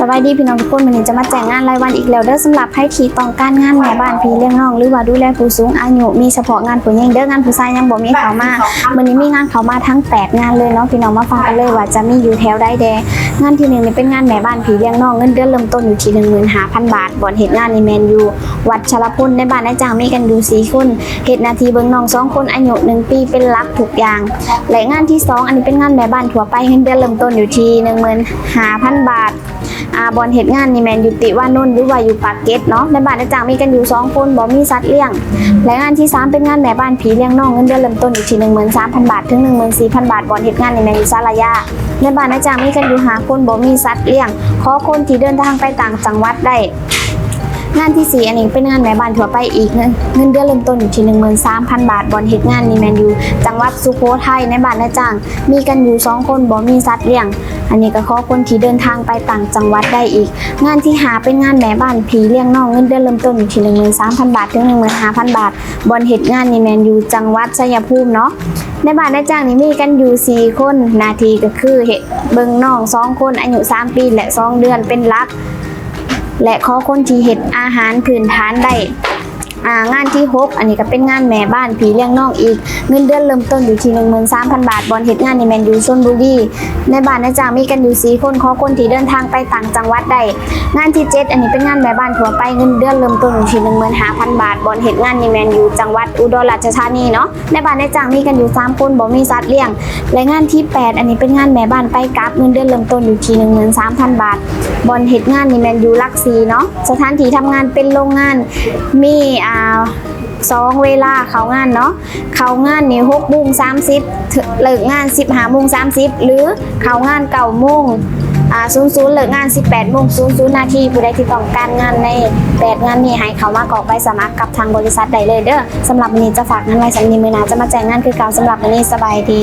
สวัสดีพี่น้องทุกคนวันนี้จะมาแจ้งงานรายวันอีกแล้วเด้อสำหรับให้ทีต้องการงานแม่บ้านพี่เลี้ยงน้องหรือว่าดูแลผู้สูงอายุมีเฉพาะงานผู้หญิงเด้องานผู้ชายยังบ่มีเขามาวันนี้มีงานเขามาทั้ง 8 งานเลยเนาะพี่น้องมาฟังกันเลยว่าจะมีอยู่แถวใดแด งานที่หนึ่งนี่เป็นงานแม่บ้านพี่เลี้ยงน้องเงินเดือนเริ่มต้นอยู่ที่15,000บาทบ่อนเหตุงานนี่แมนอยู่วัดชลพลในบ้านนายจ้างมีกันอยู่สี่คนเหตุนาทีเบิ่งน้องสองคนอายุหนึ่งปีเป็นหลักทุกอย่างและงานที่สองอันนี้เป็นงานแม่บ้านทั่วไปเงินเดือนเริ่มต้นอยู่ที่15,000บาทอาบอลเหตุงานนี่แมนอยู่ติว่านนท์หรือว่าอยู่ปากเกร็ดเนาะในบ้านอาจารย์มีกันอยู่สองคนบ่มีสัตว์เลี้ยง และงานที่สามเป็นงานแม่บ้านผีเลี้ยงน้องเงินเดือนเริ่มต้นอยู่ที่หนึ่งหมื่นสามพันบาทถึงหนึ่งหมื่นสี่พันบาทบอลเหตุงานนี่แมนยูซาลายาในบ้านอาจารย์มีกันอยู่หาคนบ่มีสัตว์เลี้ยง ขอคนที่เดินทางไปต่างจังหวัดได้งานที่สี่อันนี้เป็นงานแม่บ้านทั่วไปอีกเงินเงินเดือนเริ่มต้นอยู่ที่หนึ่งหมื่นสามพันบาทบอลเหตุงานนี่แมนยูจังหวัดสุโขทัยในบ้านนายจ้าง มีกันอยู่สองคนบ่มีสัตว์เลี้ยง อันนี้ก็ขอคนที่เดินทางไปต่างจังหวัดได้อีก งานที่หาเป็นงานแม่บ้านผีเลี้ยงน้องเงินเดือนเริ่มต้นอยู่ที่หนึ่งหมื่นสามพันบาทถึงหนึ่งหมื่นห้าพันบาทบอลเหตุงานนี่แมนยูจังหวัดชัยภูมิเนาะ ในบ้านนายจ้างนี่มีกันอยู่ 4 คนนาทีก็คือเหตุเบิงน้องสองคนอายุสามปีและสองเดือนเป็นลัก และขอคนที่เห็ดอาหารพื้นฐานได้ อ่างานที่ 6 อันนี้ก็เป็นงานแม่บ้านผีเลี้ยงน้องอีก เงินเดือนเริ่มต้นอยู่ที่13,000 บาท บอลเห็ดงานในแมนยูชนบุรีในบ้านนะจ๊ะมีกันอยู่4คนขอคนที่เดินทางไปต่างจังหวัดได้งานที่ 7 อันนี้เป็นงานแม่บ้านทั่วไปเงินเดือนเริ่มต้นอยู่ที่15,000 บาท บอลเห็ดงานในแมนยูจังหวัดอุดรราชธานีเนาะในบ้านนะจ๊ะมีกันอยู่3คนบ่มีสัตว์เลี้ยงและงานที่ 8 อันนี้เป็นงานแม่บ้านไปกลับเงินเดือนเริ่มต้นอยู่ที่13,000 บาท บอลเฮ็ดงานนี่แมนยูลักซีเนาะสถานที่ทำงานเป็นโรงงานมีอ่าสองเวลาเขางานเนาะเขางานนี่หกโมงสามสิบเลิกงานสิบห้าโมงสามสิบหรือเขางานเก่าโมงอ่าศูนย์ศูนย์เลิกงานสิบแปดโมงศูนย์ศูนย์นาทีผู้ใดที่ต้องการงานในแปดงานนี้ให้เขามากรอกใบสมัครกับทางบริษัทได้เลยเด้อสำหรับวันนี้จะฝากงานไว้สำนีมือหนาจะมาแจ้งงานคือเก่าสำหรับวันนี้สบายดี